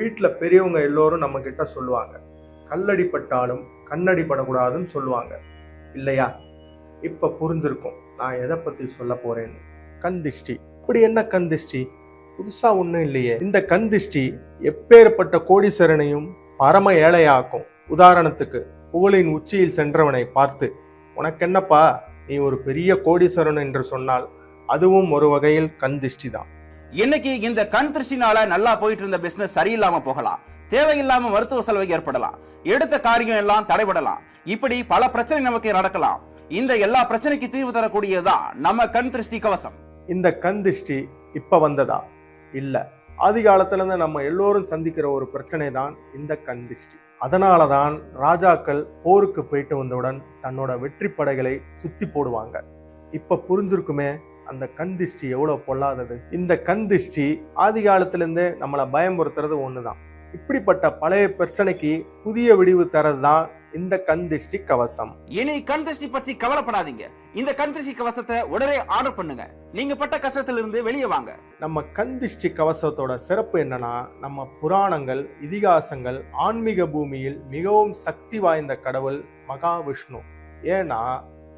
வீட்டில் பெரியவங்க எல்லோரும் நம்ம கிட்ட சொல்லுவாங்க. கல்லடிப்பட்டாலும் கண்ணடிப்படக்கூடாதுன்னு கண்ணடி படக்கூடாதுன்னு சொல்லுவாங்க. இல்லையா? இப்போ புரிஞ்சிருக்கும். நான் எதை பற்றி சொல்ல போகிறேன்னு கண் திஷ்டி. அப்படி என்ன கந்திஷ்டி புதுசாக ஒன்றும் இல்லையே. இந்த கந்திஷ்டி எப்பேற்பட்ட கோடீஸ்வரனையும் பரம ஏழையாக்கும். உதாரணத்துக்கு புகழின் உச்சியில் சென்றவனை பார்த்து உனக்கென்னப்பா? நீ ஒரு பெரிய கோடீஸ்வரன் என்று சொன்னால் அதுவும் ஒரு வகையில் கந்திஷ்டி தான் இன்னைக்கு இந்த கண் திருஷ்டினால நல்லா போயிட்டு இருந்த பிசினஸ் சரியில்லாம போகலாம். தேவையில்லாம மருத்துவ செலவு ஏற்படலாம். எடுத்த காரியம் எல்லாம் தடைபடலாம். இப்படி பல பிரச்சனை நமக்கு நடக்கலாம். இந்த எல்லா பிரச்சனைக்கு தீர்வு தரக்கூடியதான் நம்ம கண் திருஷ்டி கவசம். இந்த கண் திஷ்டி இப்ப வந்ததா? இல்ல. ஆதி காலத்துல இருந்து நம்ம எல்லோரும் சந்திக்கிற ஒரு பிரச்சனை தான் இந்த கண் திஷ்டி அதனால தான் ராஜாக்கள் போருக்கு போயிட்டு வந்தவுடன் தன்னோட வெற்றி படைகளை சுத்தி போடுவாங்க. இப்ப புரிஞ்சிருக்குமே? அந்த கண் திஷ்டி எவ்வளவு பொல்லாதது? இந்த கண் திஷ்டி ஆதி காலத்துல இருந்தே நம்மளை பயமுறுத்துறது ஒண்ணுதான். இப்படிப்பட்ட பழைய பிரச்சனைக்கு புதிய விடிவு தரது தான் இந்த கண் திஷ்டி கவசம். இனி கண் திருஷ்டி பற்றி கவலைப்படாதீங்க. இந்த கண் திருஷ்டி கவசத்தை உடனே ஆர்டர் பண்ணுங்க. நீங்க பட்ட கஷ்டத்திலிருந்து வெளியே வாங்க. நம்ம கண் திஷ்டி கவசத்தோட சிறப்பு என்னன்னா நம்ம புராணங்கள் இதிகாசங்கள் ஆன்மீக பூமியில் மிகவும் சக்தி வாய்ந்த கடவுள் மகாவிஷ்ணு. ஏன்னா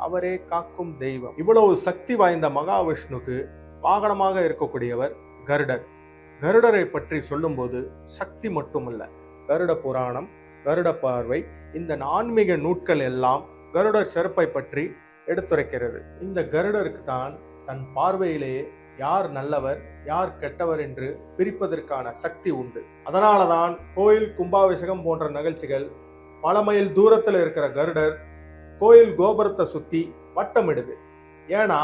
அவரே காக்கும் தெய்வம். இவ்வளவு சக்தி வாய்ந்த மகாவிஷ்ணுக்கு வாகனமாக இருக்கக்கூடியவர் கருடர். கருடரை பற்றி சொல்லும்போது சக்தி மட்டுமல்ல. கருட புராணம் கருட பார்வை இந்த ஆன்மீக நூட்கள் எல்லாம் கருடர் சிறப்பை பற்றி எடுத்துரைக்கிறது. இந்த கருடருக்கு தான் தன் பார்வையிலேயே யார் நல்லவர் யார் கெட்டவர் என்று பிரிப்பதற்கான சக்தி உண்டு. அதனாலதான் கோயில் கும்பாபிஷேகம் போன்ற நிகழ்ச்சிகள் பல மைல் தூரத்தில் இருக்கிற கருடர் கோயில் கோபுரத்தை சுத்தி வட்டமிடுது. ஏன்னா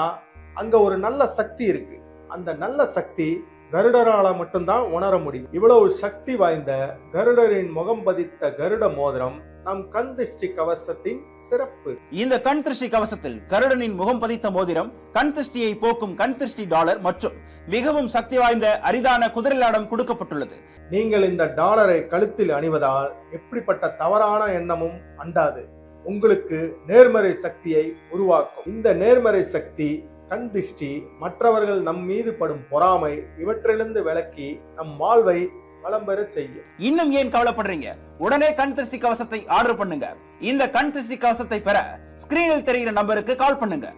அங்க ஒரு நல்ல சக்தி இருக்கு. அந்த நல்ல சக்தி கருடரால மட்டும்தான் உணர முடியும். இவ்வளவு சக்தி வாய்ந்த கருடரின் முகம் பதித்த கருட மோதிரம் நம் கண் திஷ்டி கவசத்தின் சிறப்பு. இந்த கண் திருஷ்டி கவசத்தில் கருடனின் முகம் பதித்த மோதிரம் கண் திருஷ்டியை போக்கும் கண் திருஷ்டி டாலர் மற்றும் மிகவும் சக்தி வாய்ந்த அரிதான குதிரைலாடம் கொடுக்கப்பட்டுள்ளது. நீங்கள் இந்த டாலரை கழுத்தில் அணிவதால் எப்படிப்பட்ட தவறான எண்ணமும் அண்டாது. உங்களுக்கு நேர்மறை சக்தியை உருவாக்கும். இந்த நேர்மறை சக்தி கண் திஷ்டி மற்றவர்கள் நம் மீது படும் பொறாமை இவற்றிலிருந்து விலக்கி நம் வாழ்வை வளம் பெற செய்யும். இன்னும் ஏன் கவலைப்படுறீங்க? உடனே கண் திருஷ்டி கவசத்தை ஆர்டர் பண்ணுங்க. இந்த கண் திருஷ்டி கவசத்தை பெற ஸ்கிரீனில் தெரிகிற நம்பருக்கு கால் பண்ணுங்க.